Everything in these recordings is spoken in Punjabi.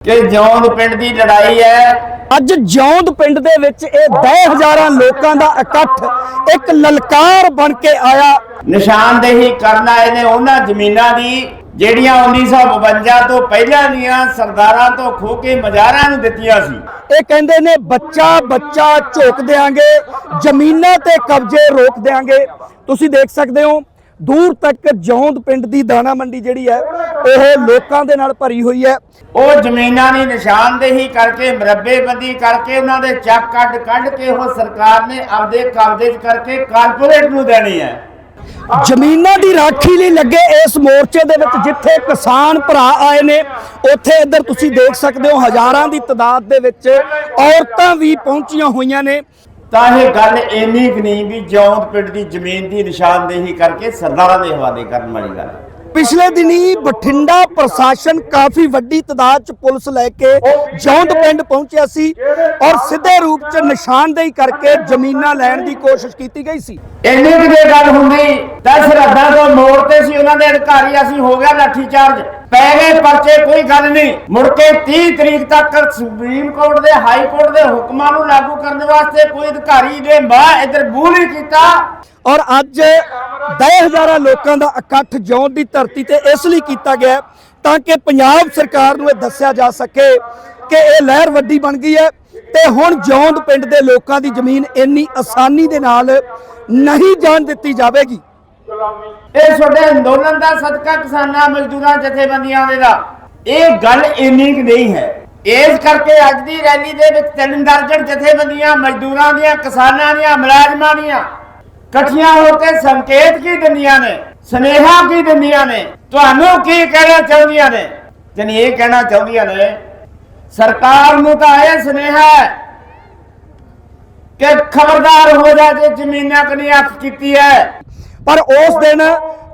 ਕਿ ਜੌਂਦ ਪਿੰਡ ਦੀ ਲੜਾਈ ਹੈ। ਅੱਜ ਜੌਂਦ ਪਿੰਡ ਦੇ ਵਿੱਚ ਇਹ 10000 ਲੋਕਾਂ ਦਾ ਇਕੱਠ ਇੱਕ ਲਲਕਾਰ ਬਣ ਕੇ ਆਇਆ। ਨਿਸ਼ਾਨਦੇਹੀ ਕਰਨ ਆਏ ਨੇ ਉਹਨਾਂ ਜ਼ਮੀਨਾਂ ਦੀ ਜਿਹੜੀਆਂ 1952 ਤੋਂ ਪਹਿਲਾਂ ਦੀਆਂ ਸਰਦਾਰਾਂ ਤੋਂ ਖੋ ਕੇ ਮਜ਼ਾਰਾਂ ਨੂੰ ਦਿੱਤੀਆਂ ਸੀ। ਇਹ ਕਹਿੰਦੇ ਨੇ ਬੱਚਾ ਬੱਚਾ ਝੋਕ ਦੇਾਂਗੇ ਜ਼ਮੀਨਾਂ ਤੇ ਕਬਜ਼ੇ ਰੋਕ ਦੇਾਂਗੇ ਤੁਸੀਂ ਦੇਖ ਸਕਦੇ ਹੋ ਦੂਰ ਤੱਕ ਜੌਂਦ ਪਿੰਡ ਦੀ ਦਾਣਾ ਮੰਡੀ ਜਿਹੜੀ ਹੈ ਉਹ ਲੋਕਾਂ ਦੇ ਨਾਲ ਭਰੀ ਹੋਈ ਹੈ। ਉਹ ਜ਼ਮੀਨਾਂ ਦੀ ਨਿਸ਼ਾਨਦੇਹੀ ਕਰਕੇ ਮਰੱਬੇਬੰਦੀ ਕਰਕੇ ਉਹਨਾਂ ਦੇ ਚੱਕ ਕੱਢ ਕੱਢ ਕੇ ਉਹ ਸਰਕਾਰ ਨੇ ਆਪਦੇ ਕਬਜ਼ੇ 'ਚ ਕਰਕੇ ਕਾਰਪੋਰੇਟ ਨੂੰ ਦੇਣੀ ਹੈ। ਜ਼ਮੀਨਾਂ ਦੀ ਰਾਖੀ ਲਈ ਲੱਗੇ ਇਸ ਮੋਰਚੇ ਦੇ ਵਿੱਚ ਜਿੱਥੇ ਕਿਸਾਨ ਭਰਾ ਆਏ ਨੇ ਉੱਥੇ ਇੱਧਰ ਤੁਸੀਂ ਦੇਖ ਸਕਦੇ ਹੋ ਹਜ਼ਾਰਾਂ ਦੀ ਤਾਦਾਦ ਦੇ ਵਿੱਚ ਔਰਤਾਂ ਵੀ ਪਹੁੰਚੀਆਂ ਹੋਈਆਂ ਨੇ। ਤਾਂ ਇਹ ਗੱਲ ਇੰਨੀ ਨਹੀਂ ਵੀ ਜੌਂਦ ਪਿੰਡ ਦੀ ਜ਼ਮੀਨ ਦੀ ਨਿਸ਼ਾਨਦੇਹੀ ਕਰਕੇ ਸਰਦਾਰਾਂ ਦੇ ਹਵਾਲੇ ਕਰਨ ਵਾਲੀ ਗੱਲ ਹੈ। ਪਿਛਲੇ ਦਿਨੀ ਬਠਿੰਡਾ ਪ੍ਰਸ਼ਾਸਨ ਕਾਫੀ ਵੱਡੀ ਤਾਦਾਦ ਚ ਪੁਲਿਸ ਲੈ ਕੇ ਜੌਂਦ ਪਿੰਡ ਪਹੁੰਚਿਆ ਸੀ ਔਰ ਸਿੱਧੇ ਰੂਪ ਚ ਨਿਸ਼ਾਨਦੇਹੀ ਕਰਕੇ ਜ਼ਮੀਨਾਂ ਲੈਣ ਦੀ ਕੋਸ਼ਿਸ਼ ਕੀਤੀ ਗਈ ਸੀ। ਇੰਨੀ ਕੁ ਗੱਲ ਹੁੰਦੀ ਤਾਂ ਸਰਹੱਦਾਂ ਤੋਂ ਮੋੜ ਤੇ ਸੀ, ਉਹਨਾਂ ਦੇ ਅਧਿਕਾਰੀ ਅਸੀਂ ਹੋ ਗਿਆ ਲਾਠੀ ਚਾਰਜ। ਪੈ ਗਏ ਪਰਚੇ, ਕੋਈ ਗੱਲ ਨਹੀਂ। ਮੁੜ ਕੇ 30 ਤਰੀਕ ਤੱਕ ਸੁਪਰੀਮ ਕੋਰਟ ਦੇ, ਹਾਈ ਕੋਰਟ ਦੇ ਹੁਕਮਾਂ ਨੂੰ ਲਾਗੂ ਕਰਨ ਵਾਸਤੇ ਕੋਈ ਅਧਿਕਾਰੀ ਨੇ ਬਾਹ ਇਧਰ ਬੂਹ ਨਹੀਂ ਕੀਤਾ। ਔਰ ਅੱਜ 10000 ਲੋਕਾਂ ਦਾ ਇਕੱਠ ਜੌਂਦ ਦੀ ਧਰਤੀ ਤੇ ਇਸ ਲਈ ਕੀਤਾ ਗਿਆ ਤਾਂ ਕਿ ਪੰਜਾਬ ਸਰਕਾਰ ਨੂੰ ਇਹ ਦੱਸਿਆ ਜਾ ਸਕੇ ਕਿ ਇਹ ਲਹਿਰ ਵੱਡੀ ਬਣ ਗਈ ਹੈ ਤੇ ਹੁਣ ਜੌਂਦ ਪਿੰਡ ਦੇ ਲੋਕਾਂ ਦੀ ਜ਼ਮੀਨ ਇੰਨੀ ਆਸਾਨੀ ਦੇ ਨਾਲ ਨਹੀਂ ਜਾਣ ਦਿੱਤੀ ਜਾਵੇਗੀ। ਇਹ ਤੁਹਾਡੇ ਅੰਦੋਲਨ ਦਾ ਸਦਕਾ ਕਿਸਾਨਾਂ, ਮਜ਼ਦੂਰਾਂ, ਜਥੇਬੰਦੀਆਂ ਦੇ ਦਾ। ਇਹ ਗੱਲ ਇੰਨੀ ਕੁ ਨਹੀਂ ਹੈ। ਇਸ ਕਰਕੇ ਅੱਜ ਦੀ ਰੈਲੀ ਦੇ ਵਿੱਚ ਤਿੰਨ ਦਰਜਨ ਜਥੇਬੰਦੀਆਂ, ਮਜ਼ਦੂਰਾਂ ਦੀਆਂ, ਕਿਸਾਨਾਂ ਦੀਆਂ, ਮੁਲਾਜ਼ਮਾਂ ਦੀਆਂ ਇਕੱਠੀਆਂ ਹੋ ਕੇ ਸੰਕੇਤ ਕੀ ਦਿੰਦੀਆਂ ਨੇ? ਸਨੇਹਾ ਕੀ ਦਿੰਦੀਆਂ ਨੇ? ਤੁਹਾਨੂੰ ਕੀ ਕਹਿਣਾ ਚਾਹੁੰਦੀਆਂ ਨੇ? ਜਨ ਇਹ ਕਹਿਣਾ ਚਾਹੁੰਦੀਆਂ ਨੇ, ਸਰਕਾਰ ਨੂੰ ਤਾਂ ਇਹ ਸਨੇਹਾ ਹੈ ਕਿ ਖਬਰਦਾਰ ਹੋ ਜਾ ਜੇ ਜ਼ਮੀਨਾਂ ਕਨੀ ਅੱਖ ਕੀਤੀ ਹੈ। ਪਰ ਉਸ ਦਿਨ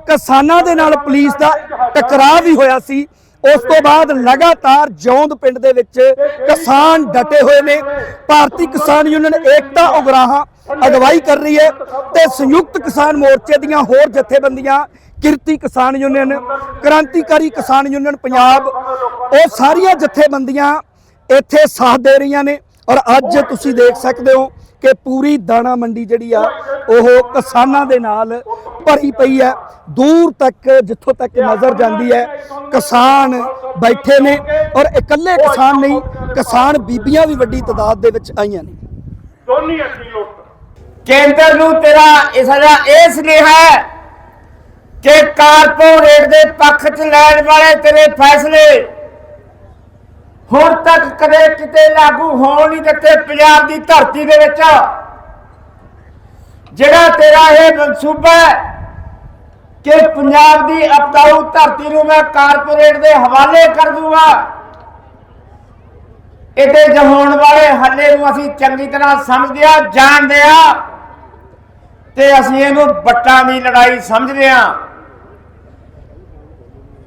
ਕਿਸਾਨਾਂ ਦੇ ਨਾਲ ਪੁਲਿਸ ਦਾ ਟਕਰਾਅ ਵੀ ਹੋਇਆ ਸੀ। ਉਸ ਤੋਂ ਬਾਅਦ ਲਗਾਤਾਰ ਜੌਂਦ ਪਿੰਡ ਦੇ ਵਿੱਚ ਕਿਸਾਨ ਡਟੇ ਹੋਏ ਨੇ। ਭਾਰਤੀ ਕਿਸਾਨ ਯੂਨੀਅਨ ਏਕਤਾ ਉਗਰਾਹਾਂ ਅਗਵਾਈ ਕਰ ਰਹੀ ਹੈ ਤੇ ਸੰਯੁਕਤ ਕਿਸਾਨ ਮੋਰਚੇ ਦੀਆਂ ਹੋਰ ਜਥੇਬੰਦੀਆਂ, ਕਿਰਤੀ ਕਿਸਾਨ ਯੂਨੀਅਨ, ਕ੍ਰਾਂਤੀਕਾਰੀ ਕਿਸਾਨ ਯੂਨੀਅਨ ਪੰਜਾਬ, ਉਹ ਸਾਰੀਆਂ ਜਥੇਬੰਦੀਆਂ ਇੱਥੇ ਸਾਥ ਦੇ ਰਹੀਆਂ ਨੇ ਔਰ ਅੱਜ ਤੁਸੀਂ ਦੇਖ ਸਕਦੇ ਹੋ ਕਿ ਪੂਰੀ ਦਾਣਾ ਮੰਡੀ ਜਿਹੜੀ ਆ ਉਹ ਕਿਸਾਨਾਂ ਦੇ ਨਾਲ ਭਰੀ ਪਈ ਹੈ। ਦੂਰ ਤੱਕ ਜਿੱਥੋਂ ਤੱਕ ਨਜ਼ਰ ਜਾਂਦੀ ਹੈ ਕਿਸਾਨ ਬੈਠੇ ਨੇ ਔਰ ਇਕੱਲੇ ਕਿਸਾਨ ਨਹੀਂ ਕਿਸਾਨ ਬੀਬੀਆਂ ਵੀ ਵੱਡੀ ਤਾਦਾਦ ਦੇ ਵਿੱਚ ਆਈਆਂ ਨੇ। ਦੋਨੀ ਅੱਖੀ ਲੁੱਟ ਕੇਂਦਰ ਨੂੰ ਤੇਰਾ ਇਸ ਦਾ ਇਹ ਸੁਨੇਹਾ ਹੈ ਕਿ ਕਾਰਪੋਰੇਟ ਦੇ ਪੱਖ 'ਚ ਲੈਣ ਵਾਲੇ ਤੇਰੇ ਫੈਸਲੇ ਹੁਣ ਤੱਕ ਕਦੇ ਕਿਤੇ ਲਾਗੂ ਹੋਣ ਨਹੀਂ ਦਿੱਤੇ ਪੰਜਾਬ ਦੀ ਧਰਤੀ ਦੇ ਵਿੱਚ। ਜਿਹੜਾ ਤੇਰਾ ਇਹ ਮਨਸੂਬਾ ਹੈ ਕਿ ਪੰਜਾਬ ਦੀ ਅਪਤਾਊ ਧਰਤੀ ਨੂੰ ਮੈਂ ਕਾਰਪੋਰੇਟ ਦੇ ਹਵਾਲੇ ਕਰ ਦੂੰਗਾ, ਇਹਦੇ ਜਹਾਉਣ ਵਾਲੇ ਹੱਲੇ ਨੂੰ ਅਸੀਂ ਚੰਗੀ ਤਰ੍ਹਾਂ ਸਮਝਦੇ ਆ ਜਾਣਦੇ ਆ ਤੇ ਅਸੀਂ ਇਹਨੂੰ ਬੱਟਾਂ ਦੀ ਲੜਾਈ ਸਮਝਦੇ ਆ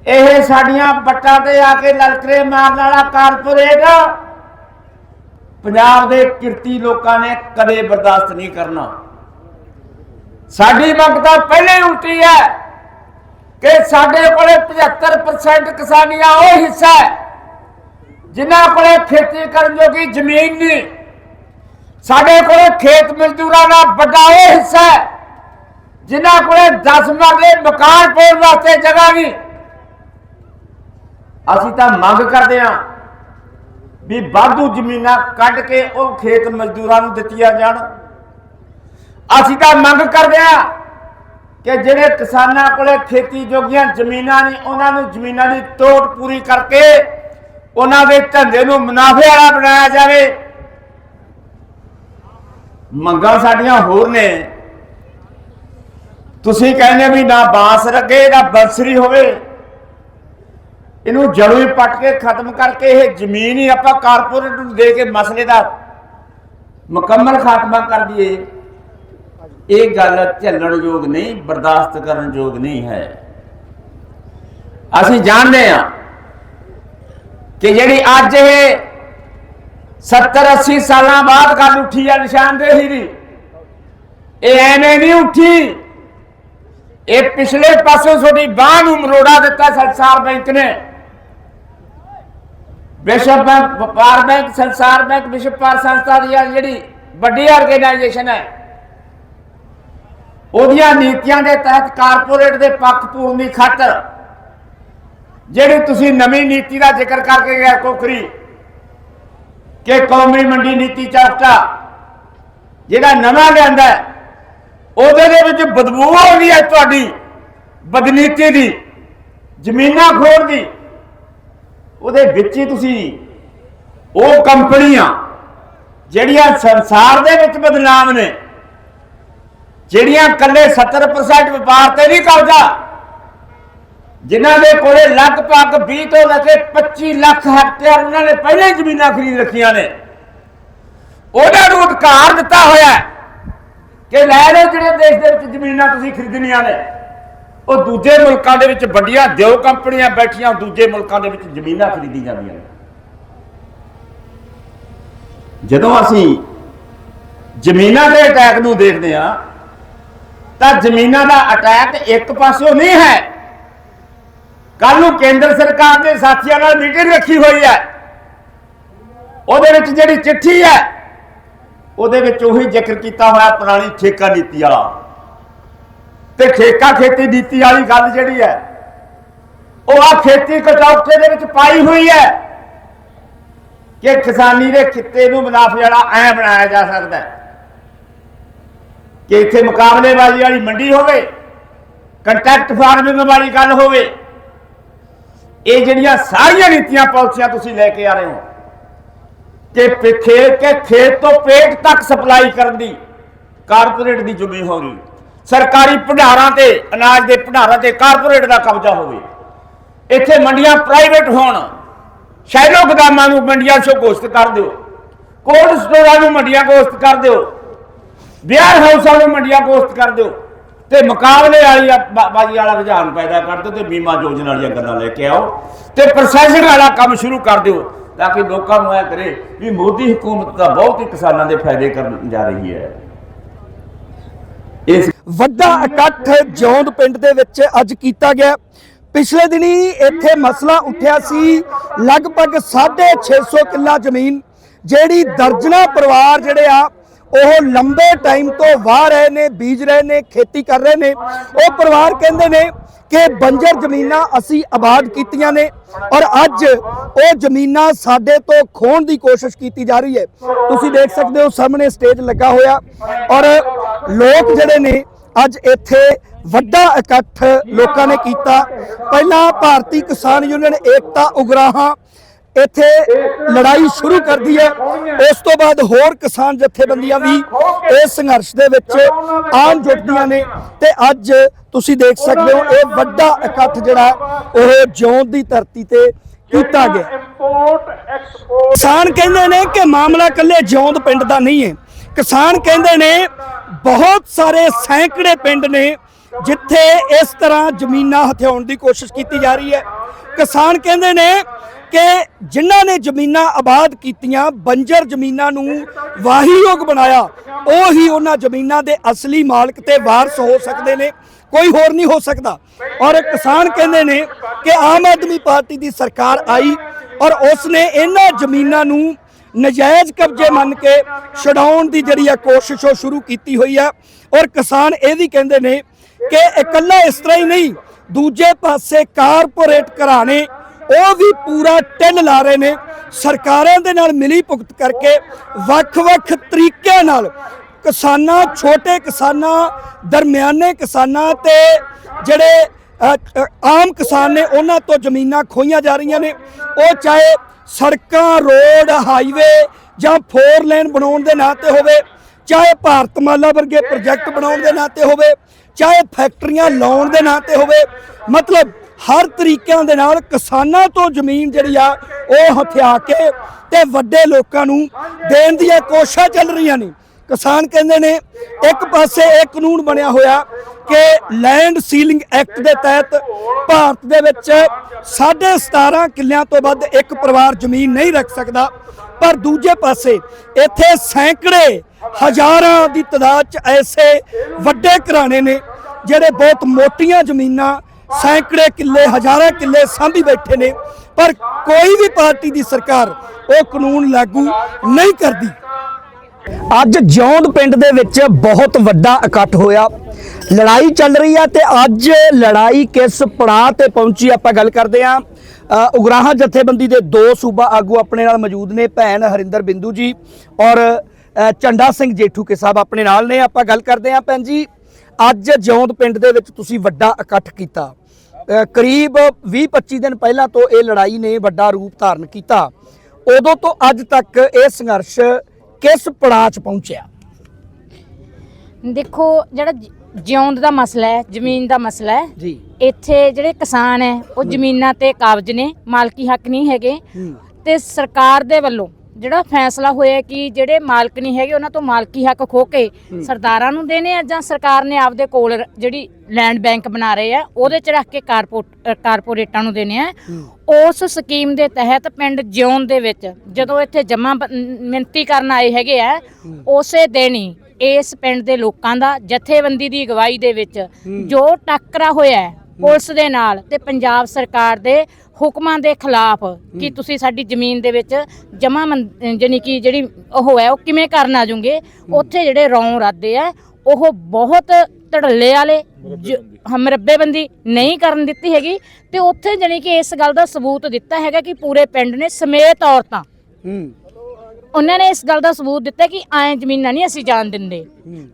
ਇਹ ਸਾਡੀਆਂ ਬੱਟਾਂ ਤੇ ਆ ਕੇ ਲਲਕਰੇ ਮਾਰਨ ਵਾਲਾ ਕਾਰਪੋਰੇਟ ਪੰਜਾਬ ਦੇ ਕਿਰਤੀ ਲੋਕਾਂ ਨੇ ਕਦੇ ਬਰਦਾਸ਼ਤ ਨਹੀਂ ਕਰਨਾ। ਸਾਡੀ ਮੰਗ ਤਾਂ ਪਹਿਲੇ ਉਲਟੀ ਹੈ ਕਿ ਸਾਡੇ ਕੋਲੇ 75% ਦਾ ਉਹ ਹਿੱਸਾ ਹੈ, ਜਿਨ੍ਹਾਂ ਕੋਲੇ ਖੇਤੀ ਕਰਨ ਜੋਗੀ ਜ਼ਮੀਨ ਨਹੀਂ। ਸਾਡੇ ਕੋਲੇ ਖੇਤ ਮਜ਼ਦੂਰਾਂ ਦਾ ਵੱਡਾ ਉਹ ਹਿੱਸਾ ਹੈ, ਜਿਨ੍ਹਾਂ ਕੋਲੇ 10 ਮਰਲੇ ਮਕਾਨ ਪਾਉਣ ਵਾਸਤੇ ਜਗ੍ਹਾ ਨਹੀਂ। ਅਸੀਂ ਤਾਂ ਮੰਗ ਕਰਦੇ ਹਾਂ ਵੀ ਵਾਧੂ ਜ਼ਮੀਨਾਂ ਕੱਢ ਕੇ ਉਹ ਖੇਤ ਮਜ਼ਦੂਰਾਂ ਨੂੰ ਦਿੱਤੀਆਂ ਜਾਣ। ਅਸੀਂ ਤਾਂ ਮੰਗ ਕਰਦੇ ਹਾਂ ਕਿ ਜਿਹੜੇ ਕਿਸਾਨਾਂ ਕੋਲੇ ਖੇਤੀ ਜੋਗੀਆਂ ਜ਼ਮੀਨਾਂ ਨੇ, ਉਹਨਾਂ ਨੂੰ ਜ਼ਮੀਨਾਂ ਦੀ ਤੋੜ ਪੂਰੀ ਕਰਕੇ ਉਹਨਾਂ ਦੇ ਧੰਦੇ ਨੂੰ ਮੁਨਾਫੇ ਵਾਲਾ ਬਣਾਇਆ ਜਾਵੇ। ਮੰਗਾਂ ਸਾਡੀਆਂ ਹੋਰ ਨੇ। ਤੁਸੀਂ ਕਹਿੰਦੇ ਵੀ ਨਾ ਬਾਂਸ ਲੱਗੇ ਨਾ ਬੰਸਰੀ ਹੋਵੇ। ਇਹਨੂੰ ਜੜੋਂ ਹੀ ਪੱਟ ਕੇ ਖਤਮ ਕਰਕੇ ਇਹ ਜ਼ਮੀਨ ਹੀ ਆਪਾਂ ਕਾਰਪੋਰੇਟ ਨੂੰ ਦੇ ਕੇ ਮਸਲੇ ਦਾ ਮੁਕੰਮਲ ਖਾਤਮਾ ਕਰ ਦਈਏ। ਇਹ ਗੱਲ ਝੱਲਣ ਯੋਗ ਨਹੀਂ, ਬਰਦਾਸ਼ਤ ਕਰਨ ਯੋਗ ਨਹੀਂ ਹੈ। ਅਸੀਂ ਜਾਣਦੇ ਹਾਂ ਕਿ ਜਿਹੜੀ ਅੱਜ ਇਹ 70 80 ਸਾਲਾਂ ਬਾਅਦ ਗੱਲ ਉੱਠੀ ਆ ਨਿਸ਼ਾਨਦੇਹੀ ਦੀ, ਇਹ ਐਵੇਂ ਨਹੀਂ ਉੱਠੀ। ਇਹ ਪਿਛਲੇ ਪਾਸੋਂ ਤੁਹਾਡੀ ਬਾਹ ਨੂੰ ਮਰੋੜਾ ਦਿੱਤਾ ਸੰਸਾਰ ਬੈਂਕ ਨੇ। ਵਿਸ਼ਵ ਬੈਂਕ ਵਪਾਰ ਬੈਂਕ, ਸੰਸਾਰ ਬੈਂਕ ਵਿਸ਼ਵ ਵਪਾਰ ਸੰਸਥਾ ਦੀ ਜਿਹੜੀ ਵੱਡੀ ਆਰਗੇਨਾਈਜੇਸ਼ਨ ਹੈ। ਉਹਦੀਆਂ ਨੀਤੀਆਂ ਦੇ ਤਹਿਤ ਕਾਰਪੋਰੇਟ ਦੇ ਪੱਖ ਪੂਰਨ ਦੀ ਖਾਤਰ ਜਿਹੜੀ ਤੁਸੀਂ ਨਵੀਂ ਨੀਤੀ ਦਾ ਜ਼ਿਕਰ ਕਰਕੇ ਗਏ ਕੋਕਰੀ ਕਿ ਕੌਮੀ ਮੰਡੀ ਨੀਤੀ ਚਾਫਟਾ ਜਿਹੜਾ ਨਵਾਂ ਲਿਆਂਦਾ ਉਹਦੇ ਦੇ ਵਿੱਚ ਬਦਬੂ ਆਉਂਦੀ ਹੈ ਤੁਹਾਡੀ, ਬਦਨੀਤੀ ਦੀ, ਜ਼ਮੀਨਾਂ ਖੋਣ ਦੀ। ਉਹਦੇ ਵਿੱਚ ਹੀ ਤੁਸੀਂ ਉਹ ਕੰਪਨੀਆਂ ਜਿਹੜੀਆਂ ਸੰਸਾਰ ਦੇ ਵਿੱਚ ਬਦਨਾਮ ਨੇ, ਜਿਹੜੀਆਂ ਕੱਲੇ 70% ਵਪਾਰ ਤੇ ਨਹੀਂ ਕਬਜ਼ਾ ਜਿਨ੍ਹਾਂ ਦੇ ਕੋਲੇ ਲਗਭਗ 20 ਤੋਂ ਲੈ ਕੇ 25 ਲੱਖ ਹੈਕਟੇਅਰ ਉਹਨਾਂ ਨੇ ਪਹਿਲਾਂ ਹੀ ਜ਼ਮੀਨਾਂ ਖਰੀਦ ਰੱਖੀਆਂ ਨੇ। ਉਹਨਾਂ ਨੂੰ ਅਧਿਕਾਰ ਦਿੱਤਾ ਹੋਇਆ ਕਿ ਲੈ ਲਓ ਜਿਹੜੇ ਦੇਸ਼ ਦੇ ਵਿੱਚ ਜ਼ਮੀਨਾਂ ਤੁਸੀਂ ਖਰੀਦਣੀਆਂ ਨੇ। ਉਹ ਦੂਜੇ ਮੁਲਕਾਂ ਦੇ ਵਿੱਚ ਵੱਡੀਆਂ ਦਿਓ ਕੰਪਨੀਆਂ ਬੈਠੀਆਂ, ਦੂਜੇ ਮੁਲਕਾਂ ਦੇ ਵਿੱਚ ਜ਼ਮੀਨਾਂ ਖਰੀਦੀ ਜਾਂਦੀਆਂ ਜਦੋਂ ਅਸੀਂ ਜ਼ਮੀਨਾਂ ਦੇ ਅਟੈਕ ਨੂੰ ਦੇਖਦੇ ਹਾਂ, ਤਾਂ ਜ਼ਮੀਨਾਂ ਦਾ ਅਟੈਕ ਇੱਕ ਪਾਸਿਓਂ ਨਹੀਂ ਹੈ। ਕੱਲ ਨੂੰ ਕੇਂਦਰ ਸਰਕਾਰ ਦੇ ਸਾਥੀਆਂ ਨਾਲ ਮੀਟਿੰਗ ਰੱਖੀ ਹੋਈ ਹੈ। ਉਹਦੇ ਵਿੱਚ ਜਿਹੜੀ ਚਿੱਠੀ ਹੈ, ਉਹਦੇ ਵਿੱਚ ਉਹੀ ਜ਼ਿਕਰ ਕੀਤਾ ਹੋਇਆ ਪੁਰਾਣੀ ਠੇਕਾ ਨੀਤੀ ਵਾਲਾ। ਤੇ ਠੇਕਾ ਖੇਤੀ ਨੀਤੀ ਵਾਲੀ ਗੱਲ ਜਿਹੜੀ ਹੈ, ਉਹ ਆ ਖੇਤੀ ਕਟੌਤੇ ਦੇ ਵਿੱਚ ਪਾਈ ਹੋਈ ਹੈ ਕਿ ਕਿਸਾਨੀ ਦੇ ਖਿੱਤੇ ਨੂੰ ਮੁਨਾਫੇ ਵਾਲਾ ਐ ਬਣਾਇਆ ਜਾ ਸਕਦਾ ਕਿ ਇੱਥੇ ਮੁਕਾਬਲੇਬਾਜ਼ੀ ਵਾਲੀ ਮੰਡੀ ਹੋਵੇ, ਕੰਟੈਕਟ ਫਾਰਮਿੰਗ ਵਾਲੀ ਗੱਲ ਹੋਵੇ, ਇਹ ਜਿਹੜੀਆਂ ਸਾਰੀਆਂ ਨੀਤੀਆਂ ਪਾਲਿਸੀਆਂ ਤੁਸੀਂ ਲੈ ਕੇ ਆ ਰਹੇ ਹੋ, ਕਿ ਪੇ- ਕੇ ਖੇਤ ਤੋਂ ਪੇਟ ਤੱਕ ਸਪਲਾਈ ਕਰਨ ਦੀ, ਕਾਰਪੋਰੇਟ ਦੀ ਜਮੀ ਹੋ ਰਹੀ ਸਰਕਾਰੀ ਭੰਡਾਰਾਂ ਤੇ, ਅਨਾਜ ਦੇ ਭੰਡਾਰਾਂ ਤੇ ਕਾਰਪੋਰੇਟ ਦਾ ਕਬਜ਼ਾ ਹੋਵੇ। ਇੱਥੇ ਮੰਡੀਆਂ ਪ੍ਰਾਈਵੇਟ ਹੋਣ, ਸ਼ਹਿਰੋਂ ਗੋਦਾਮਾਂ ਨੂੰ ਮੰਡੀਆਂ ਚੋਂ ਘੋਸ਼ਿਤ ਕਰ ਦਿਓ। ਕੋਲਡ ਸਟੋਰਾਂ ਨੂੰ ਮੰਡੀਆਂ ਘੋਸ਼ਿਤ ਕਰ ਦਿਓ। ਵਿਆਹ ਹਾਊਸਾਂ ਨੂੰ ਮੰਡੀਆਂ ਘੋਸ਼ਿਤ ਕਰ ਦਿਓ। ਤੇ ਮੁਕਾਬਲੇ ਵਾਲੀ ਬਾਜੀ ਵਾਲਾ ਰੁਝਾਨ ਪੈਦਾ ਕਰ ਦਿਓ ਤੇ ਬੀਮਾ ਯੋਜਨਾ ਵਾਲੀਆਂ ਗੱਲਾਂ ਲੈ ਕੇ ਆਓ। ਤੇ ਪ੍ਰੋਸੈਸਿੰਗ ਵਾਲਾ ਕੰਮ ਸ਼ੁਰੂ ਕਰ ਦਿਓ, ਤਾਂ ਕਿ ਲੋਕਾਂ ਨੂੰ ਇਹ ਕਰੇ ਵੀ ਮੋਦੀ ਹਕੂਮਤ ਤਾਂ ਬਹੁਤ ਹੀ ਕਿਸਾਨਾਂ ਦੇ ਫਾਇਦੇ ਕਰਨ ਜਾ ਰਹੀ ਹੈ। ਇਸ ਵੱਡਾ ਇਕੱਠ ਜੌਂਦ ਪਿੰਡ ਦੇ ਵਿੱਚ ਅੱਜ ਕੀਤਾ ਗਿਆ। ਪਿਛਲੇ ਦਿਨੀ ਇੱਥੇ ਮਸਲਾ ਉੱਠਿਆ ਸੀ। ਲਗਭਗ 650 ਕਿੱਲਾ ਜ਼ਮੀਨ ਜਿਹੜੀ ਦਰਜਨਾ ਪਰਿਵਾਰ ਜਿਹੜੇ ਆ, ਉਹ ਲੰਬੇ ਟਾਈਮ ਤੋਂ ਵਾਹ ਰਹੇ ਨੇ, ਬੀਜ ਰਹੇ ਨੇ, ਖੇਤੀ ਕਰ ਰਹੇ ਨੇ। ਉਹ ਪਰਿਵਾਰ ਕਹਿੰਦੇ ਨੇ ਕਿ ਬੰਜਰ ਜ਼ਮੀਨਾਂ ਅਸੀਂ ਆਬਾਦ ਕੀਤੀਆਂ ਨੇ ਔਰ ਅੱਜ ਉਹ ਜ਼ਮੀਨਾਂ ਸਾਡੇ ਤੋਂ ਖੋਣ ਦੀ ਕੋਸ਼ਿਸ਼ ਕੀਤੀ ਜਾ ਰਹੀ ਹੈ। ਤੁਸੀਂ ਦੇਖ ਸਕਦੇ ਹੋ ਸਾਹਮਣੇ ਸਟੇਜ ਲੱਗਾ ਹੋਇਆ ਔਰ ਲੋਕ ਜਿਹੜੇ ਨੇ ਅੱਜ ਇੱਥੇ ਵੱਡਾ ਇਕੱਠ ਲੋਕਾਂ ਨੇ ਕੀਤਾ। ਪਹਿਲਾਂ ਭਾਰਤੀ ਕਿਸਾਨ ਯੂਨੀਅਨ ਏਕਤਾ ਉਗਰਾਹਾਂ ਇੱਥੇ ਲੜਾਈ ਸ਼ੁਰੂ ਕਰਦੀ ਹੈ। ਉਸ ਤੋਂ ਬਾਅਦ ਹੋਰ ਕਿਸਾਨ ਜਥੇਬੰਦੀਆਂ ਵੀ ਇਸ ਸੰਘਰਸ਼ ਦੇ ਵਿੱਚ ਆਮ ਜੁਟਦੀਆਂ ਨੇ। ਤੇ ਅੱਜ ਤੁਸੀਂ ਦੇਖ ਸਕਦੇ ਹੋ, ਇਹ ਵੱਡਾ ਇਕੱਠ ਜਿਹੜਾ ਉਹ ਜੌਂਦ ਦੀ ਧਰਤੀ ਤੇ ਕੀਤਾ ਗਿਆ। ਕਿਸਾਨ ਕਹਿੰਦੇ ਨੇ ਕਿ ਮਾਮਲਾ ਕੱਲੇ ਜੌਂਦ ਪਿੰਡ ਦਾ ਨਹੀਂ ਹੈ। ਕਿਸਾਨ ਕਹਿੰਦੇ ਨੇ, ਬਹੁਤ ਸਾਰੇ ਸੈਂਕੜੇ ਪਿੰਡ ਨੇ ਜਿੱਥੇ ਇਸ ਤਰ੍ਹਾਂ ਜ਼ਮੀਨਾਂ ਹਥਿਆਉਣ ਦੀ ਕੋਸ਼ਿਸ਼ ਕੀਤੀ ਜਾ ਰਹੀ ਹੈ। ਕਿਸਾਨ ਕਹਿੰਦੇ ਨੇ ਕਿ ਜਿਨ੍ਹਾਂ ਨੇ ਜ਼ਮੀਨਾਂ ਆਬਾਦ ਕੀਤੀਆਂ, ਬੰਜਰ ਜ਼ਮੀਨਾਂ ਨੂੰ ਵਾਹੀਯੋਗ ਬਣਾਇਆ, ਉਹ ਹੀ ਉਹਨਾਂ ਜ਼ਮੀਨਾਂ ਦੇ ਅਸਲੀ ਮਾਲਕ ਤੇ ਵਾਰਸ ਹੋ ਸਕਦੇ ਨੇ। ਕੋਈ ਹੋਰ ਨਹੀਂ ਹੋ ਸਕਦਾ। ਔਰ ਕਿਸਾਨ ਕਹਿੰਦੇ ਨੇ ਕਿ ਆਮ ਆਦਮੀ ਪਾਰਟੀ ਦੀ ਸਰਕਾਰ ਆਈ ਔਰ ਉਸ ਨੇ ਇਹਨਾਂ ਜ਼ਮੀਨਾਂ ਨੂੰ ਨਜਾਇਜ਼ ਕਬਜ਼ੇ ਮੰਨ ਕੇ ਛਡਾਉਣ ਦੀ ਜਿਹੜੀ ਆ ਕੋਸ਼ਿਸ਼ ਉਹ ਸ਼ੁਰੂ ਕੀਤੀ ਹੋਈ ਆ। ਔਰ ਕਿਸਾਨ ਇਹ ਵੀ ਕਹਿੰਦੇ ਨੇ ਕਿ ਇਕੱਲਾ ਇਸ ਤਰ੍ਹਾਂ ਹੀ ਨਹੀਂ, ਦੂਜੇ ਪਾਸੇ ਕਾਰਪੋਰੇਟ ਘਰਾਣੇ ਉਹ ਵੀ ਪੂਰਾ ਟਿੱਲ ਲਾ ਰਹੇ ਨੇ, ਸਰਕਾਰਾਂ ਦੇ ਨਾਲ ਮਿਲੀ ਭੁਗਤ ਕਰਕੇ ਵੱਖ-ਵੱਖ ਤਰੀਕਿਆਂ ਨਾਲ ਕਿਸਾਨਾਂ, ਛੋਟੇ ਕਿਸਾਨਾਂ, ਦਰਮਿਆਨੇ ਕਿਸਾਨਾਂ ਤੇ ਜਿਹੜੇ ਆਮ ਕਿਸਾਨ ਨੇ ਉਹਨਾਂ ਤੋਂ ਜ਼ਮੀਨਾਂ ਖੋਈਆਂ ਜਾ ਰਹੀਆਂ ਨੇ। ਉਹ ਚਾਹੇ ਸੜਕਾਂ, ਰੋਡ, ਹਾਈਵੇ ਜਾਂ ਫੋਰ ਲੇਨ ਬਣਾਉਣ ਦੇ ਨਾਂ ਤੇ ਹੋਵੇ, ਚਾਹੇ ਭਾਰਤਮਾਲਾ ਵਰਗੇ ਪ੍ਰੋਜੈਕਟ ਬਣਾਉਣ ਦੇ ਨਾਂ ਤੇ ਹੋਵੇ, ਚਾਹੇ ਫੈਕਟਰੀਆਂ ਲਾਉਣ ਦੇ ਨਾਂ ਤੇ ਹੋਵੇ, ਮਤਲਬ ਹਰ ਤਰੀਕਿਆਂ ਦੇ ਨਾਲ ਕਿਸਾਨਾਂ ਤੋਂ ਜ਼ਮੀਨ ਜਿਹੜੀ ਆ, ਉਹ ਹਥਿਆ ਕੇ ਤੇ ਵੱਡੇ ਲੋਕਾਂ ਨੂੰ ਦੇਣ ਦੀਆਂ ਕੋਸ਼ਿਸ਼ਾਂ ਚੱਲ ਰਹੀਆਂ ਨੇ। ਕਿਸਾਨ ਕਹਿੰਦੇ ਨੇ, ਇੱਕ ਪਾਸੇ ਇਹ ਕਾਨੂੰਨ ਬਣਿਆ ਹੋਇਆ ਕਿ ਲੈਂਡ ਸੀਲਿੰਗ ਐਕਟ ਦੇ ਤਹਿਤ ਭਾਰਤ ਦੇ ਵਿੱਚ 17.5 ਕਿੱਲਿਆਂ ਤੋਂ ਵੱਧ ਇੱਕ ਪਰਿਵਾਰ ਜ਼ਮੀਨ ਨਹੀਂ ਰੱਖ ਸਕਦਾ, ਪਰ ਦੂਜੇ ਪਾਸੇ ਇੱਥੇ ਸੈਂਕੜੇ ਹਜ਼ਾਰਾਂ ਦੀ ਤਾਦਾਦ 'ਚ ਐਸੇ ਵੱਡੇ ਘਰਾਣੇ ਨੇ, ਜਿਹੜੇ ਬਹੁਤ ਮੋਟੀਆਂ ਜ਼ਮੀਨਾਂ, ਸੈਂਕੜੇ ਕਿੱਲੇ, ਹਜ਼ਾਰਾਂ ਕਿੱਲੇ ਸਾਂਭੀ ਬੈਠੇ ਨੇ, ਪਰ ਕੋਈ ਵੀ ਪਾਰਟੀ ਦੀ ਸਰਕਾਰ ਉਹ ਕਾਨੂੰਨ ਲਾਗੂ ਨਹੀਂ ਕਰਦੀ। ਅੱਜ ਜੌਂਦ ਪਿੰਡ ਦੇ ਵਿੱਚ ਬਹੁਤ ਵੱਡਾ ਇਕੱਠ ਹੋਇਆ। ਲੜਾਈ ਚੱਲ ਰਹੀ ਆ ਤੇ ਅੱਜ ਲੜਾਈ ਕਿਸ ਪੜਾਅ ਤੇ ਪਹੁੰਚੀ ਆਪਾਂ ਗੱਲ ਕਰਦੇ ਆ। ਉਗਰਾਹਾਂ ਜਥੇਬੰਦੀ ਦੇ ਦੋ ਸੂਬਾ ਆਗੂ ਆਪਣੇ ਨਾਲ ਮੌਜੂਦ ਨੇ, ਭੈਣ ਹਰਿੰਦਰ ਬਿੰਦੂ ਜੀ ਔਰ ਚੰਡਾ ਸਿੰਘ ਜੇਠੂ ਕੇ ਸਾਹਿਬ ਆਪਣੇ ਨਾਲ ਨੇ। ਆਪਾਂ ਗੱਲ ਕਰਦੇ ਆ ਭੈਣ ਜੀ, ਅੱਜ ਜੌਂਦ ਪਿੰਡ ਦੇ ਵਿੱਚ ਤੁਸੀਂ ਵੱਡਾ ਇਕੱਠ ਕੀਤਾ। ਕਰੀਬ 20-25 ਦਿਨ ਪਹਿਲਾਂ ਤੋਂ ਇਹ ਲੜਾਈ ਨੇ ਵੱਡਾ ਰੂਪ ਧਾਰਨ ਕੀਤਾ। ਉਦੋਂ ਤੋਂ ਅੱਜ ਤੱਕ ਇਹ ਸੰਘਰਸ਼ ਕਿਸ ਪੜਾਅ 'ਚ ਪਹੁੰਚਿਆ? ਦੇਖੋ ਜਿਹੜਾ ਜ- ਜਿਉਂਦ ਦਾ ਮਸਲਾ ਹੈ ਜ਼ਮੀਨ ਦਾ ਮਸਲਾ ਹੈ ਜੀ। ਇੱਥੇ ਜਿਹੜੇ ਕਿਸਾਨ ਹੈ ਉਹ ਜ਼ਮੀਨਾਂ ਤੇ ਕਾਬਜ਼ ਨੇ ਮਾਲਕੀ ਹੱਕ ਨਹੀਂ ਹੈਗੇ ਹੂੰ। ਤੇ ਸਰਕਾਰ ਦੇ ਵੱਲੋਂ ਜਿਹੜਾ ਫੈਸਲਾ ਹੋਇਆ ਕਿ ਜਿਹੜੇ ਮਾਲਕ ਨਹੀਂ ਹੈਗੇ ਉਹਨਾਂ ਤੋਂ ਮਾਲਕੀ ਹੱਕ ਖੋ ਕੇ ਸਰਦਾਰਾਂ ਨੂੰ ਦੇਣੇ ਆ ਜਾਂ ਸਰਕਾਰ ਨੇ ਆਪਦੇ ਕੋਲ ਜਿਹੜੀ ਲੈਂਡ ਬੈਂਕ ਬਣਾ ਰਹੇ ਆ ਉਹਦੇ ਚ ਰੱਖ ਕੇ ਕਾਰਪੋਰੇਟਾਂ ਨੂੰ ਦੇਣੇ ਆ। ਉਸ ਸਕੀਮ ਦੇ ਤਹਿਤ ਪਿੰਡ ਜਿਉਣ ਦੇ ਵਿੱਚ ਜਦੋਂ ਇੱਥੇ ਜਮਾ ਮਿੰਤੀ ਕਰਨ ਆਏ ਹੈਗੇ ਆ ਉਸੇ ਦਿਨ ਹੀ ਇਸ ਪਿੰਡ ਦੇ ਲੋਕਾਂ ਦਾ ਜਥੇਬੰਦੀ ਦੀ ਅਗਵਾਈ ਦੇ ਵਿੱਚ ਜੋ ਟੱਕਰਾ ਹੋਇਆ ਪੁਲਿਸ ਦੇ ਨਾਲ ਤੇ ਪੰਜਾਬ ਸਰਕਾਰ ਦੇ ਹੁਕਮਾਂ ਦੇ ਖਿਲਾਫ ਕਿ ਤੁਸੀਂ ਸਾਡੀ ਜ਼ਮੀਨ ਦੇ ਵਿੱਚ ਜਮਾ ਜਾਨੀ ਕਿ ਜਿਹੜੀ ਉਹ ਹੈ ਉਹ ਕਿਵੇਂ ਕਰਨ ਆ ਜੂਗੇ ਉੱਥੇ ਜਿਹੜੇ ਰੌਂ ਰਾਦੇ ਆ ਉਹ ਬਹੁਤ ਧੜੱਲੇ ਵਾਲੇ ਹਮਰੱਬੇਬੰਦੀ ਨਹੀਂ ਕਰਨ ਦਿੱਤੀ ਹੈਗੀ। ਤੇ ਉੱਥੇ ਜਾਨੀ ਕਿ ਇਸ ਗੱਲ ਦਾ ਸਬੂਤ ਦਿੱਤਾ ਹੈਗਾ ਕਿ ਪੂਰੇ ਪਿੰਡ ਨੇ ਸਮੇਤ ਔਰਤਾਂ ਹੂੰ। ਉਹਨਾਂ ਨੇ ਇਸ ਗੱਲ ਦਾ ਸਬੂਤ ਦਿੱਤਾ ਕਿ ਐਂ ਜ਼ਮੀਨਾਂ ਨਹੀਂ ਅਸੀਂ ਜਾਣ ਦਿੰਦੇ।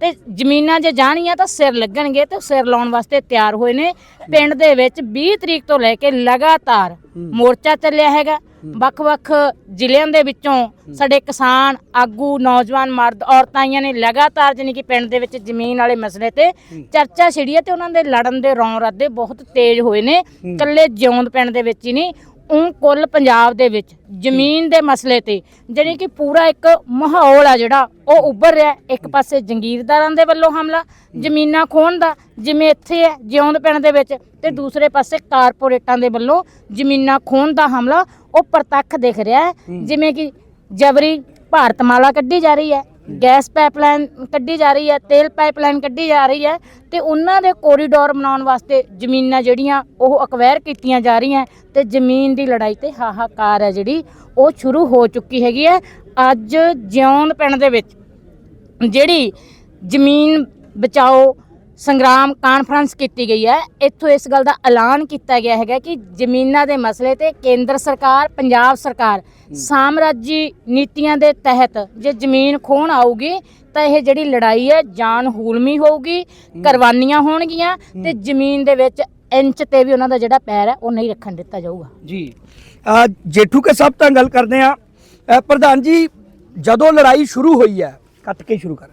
ਤੇ ਜ਼ਮੀਨਾਂ ਜੇ ਜਾਣੀਆਂ ਤਾਂ ਸਿਰ ਲੱਗਣਗੇ ਤੇ ਸਿਰ ਲਾਉਣ ਵਾਸਤੇ ਤਿਆਰ ਹੋਏ ਨੇ। ਪਿੰਡ ਦੇ ਵਿੱਚ 20 ਤਰੀਕ ਤੋਂ ਲੈ ਕੇ ਲਗਾਤਾਰ ਮੋਰਚਾ ਚੱਲਿਆ ਹੈਗਾ। ਵੱਖ-ਵੱਖ ਜ਼ਿਲ੍ਹਿਆਂ ਦੇ ਵਿੱਚੋਂ ਸਾਡੇ ਕਿਸਾਨ ਆਗੂ ਨੌਜਵਾਨ ਮਰਦ ਔਰਤਾਂ ਆਈਆਂ ਨੇ ਲਗਾਤਾਰ ਜਾਣੀ ਕਿ ਪਿੰਡ ਦੇ ਵਿੱਚ ਜ਼ਮੀਨ ਵਾਲੇ ਮਸਲੇ ਤੇ ਚਰਚਾ ਛਿੜੀ ਹੈ ਤੇ ਉਹਨਾਂ ਦੇ ਲੜਨ ਦੇ ਰੌਂ ਰੱਦੇ ਬਹੁਤ ਤੇਜ਼ ਹੋਏ ਨੇ। ਇਕੱਲੇ ਜਿਉਂਦ ਪਿੰਡ ਦੇ ਵਿੱਚ ਹੀ ਨਹੀਂ ਉਹ ਕੁੱਲ ਪੰਜਾਬ ਦੇ ਵਿੱਚ ਜ਼ਮੀਨ ਦੇ ਮਸਲੇ ਤੇ ਜਾਣੀ ਕਿ ਪੂਰਾ ਇੱਕ ਮਾਹੌਲ ਆ ਜਿਹੜਾ ਉਹ ਉੱਭਰ ਰਿਹਾ। ਇੱਕ ਪਾਸੇ ਜੰਗੀਰਦਾਰਾਂ ਦੇ ਵੱਲੋਂ ਹਮਲਾ ਜ਼ਮੀਨਾਂ ਖੋਹਣ ਦਾ ਜਿਵੇਂ ਇੱਥੇ ਹੈ ਜਿਉਂਦ ਪਿੰਡ ਦੇ ਵਿੱਚ ਤੇ ਦੂਸਰੇ ਪਾਸੇ ਕਾਰਪੋਰੇਟਾਂ ਦੇ ਵੱਲੋਂ ਜ਼ਮੀਨਾਂ ਖੋਹਣ ਦਾ ਹਮਲਾ ਉਹ ਪ੍ਰਤੱਖ ਦਿਖ ਰਿਹਾ ਹੈ। ਜਿਵੇਂ ਕਿ ਜਬਰੀ ਭਾਰਤਮਾਲਾ ਕੱਢੀ ਜਾ ਰਹੀ ਹੈ। ਗੈਸ ਪਾਈਪਲਾਈਨ ਕੱਢੀ ਜਾ ਰਹੀ ਹੈ, ਤੇਲ ਪਾਈਪਲਾਈਨ ਕੱਢੀ ਜਾ ਰਹੀ ਹੈ ਤੇ ਉਹਨਾਂ ਦੇ ਕੋਰੀਡੋਰ ਬਣਾਉਣ ਵਾਸਤੇ ਜ਼ਮੀਨਾਂ ਜਿਹੜੀਆਂ ਉਹ ਅਕਵਾਇਰ ਕੀਤੀਆਂ ਜਾ ਰਹੀਆਂ ਤੇ ਜ਼ਮੀਨ ਦੀ ਲੜਾਈ ਤੇ ਹਾਹਾਕਾਰ ਹੈ ਜਿਹੜੀ, ਉਹ ਸ਼ੁਰੂ ਹੋ ਚੁੱਕੀ ਹੈਗੀ ਹੈ। ਅੱਜ ਜਿਉਂਦ ਪਿੰਡ ਦੇ ਵਿੱਚ ਜਿਹੜੀ ਜ਼ਮੀਨ ਬਚਾਓ ਸੰਗਰਾਮ ਕਾਨਫਰੰਸ ਕੀਤੀ ਗਈ ਹੈ। ਇੱਥੋਂ ਇਸ ਗੱਲ ਦਾ ਐਲਾਨ ਕੀਤਾ ਗਿਆ ਹੈਗਾ ਕਿ ਜ਼ਮੀਨਾਂ ਦੇ ਮਸਲੇ ਤੇ ਕੇਂਦਰ ਸਰਕਾਰ ਪੰਜਾਬ ਸਰਕਾਰ ਸਾਮਰਾਜੀ ਨੀਤੀਆਂ ਦੇ ਤਹਿਤ ਜੇ ਜ਼ਮੀਨ ਖੋਣ ਆਊਗੀ ਤਾਂ ਇਹ ਜਿਹੜੀ ਲੜਾਈ ਹੈ ਜਾਨ ਹੂਲਮੀ ਹੋਊਗੀ ਕੁਰਬਾਨੀਆਂ ਹੋਣਗੀਆਂ ਤੇ ਜ਼ਮੀਨ ਦੇ ਵਿੱਚ ਇੰਚ ਤੇ ਵੀ ਉਹਨਾਂ ਦਾ ਜਿਹੜਾ ਪੈਰ ਹੈ ਉਹ ਨਹੀਂ ਰੱਖਣ ਦਿੱਤਾ ਜਾਊਗਾ। ਜੀ। ਜੇਠੂ ਕੇ ਸਾਹਿਬ ਤਾਂ ਗੱਲ ਕਰਦੇ ਆ ਪ੍ਰਧਾਨ ਜੀ ਜਦੋਂ ਲੜਾਈ ਸ਼ੁਰੂ ਹੋਈ ਹੈ ਕੱਟ ਕੇ ਸ਼ੁਰੂ ਕਰ।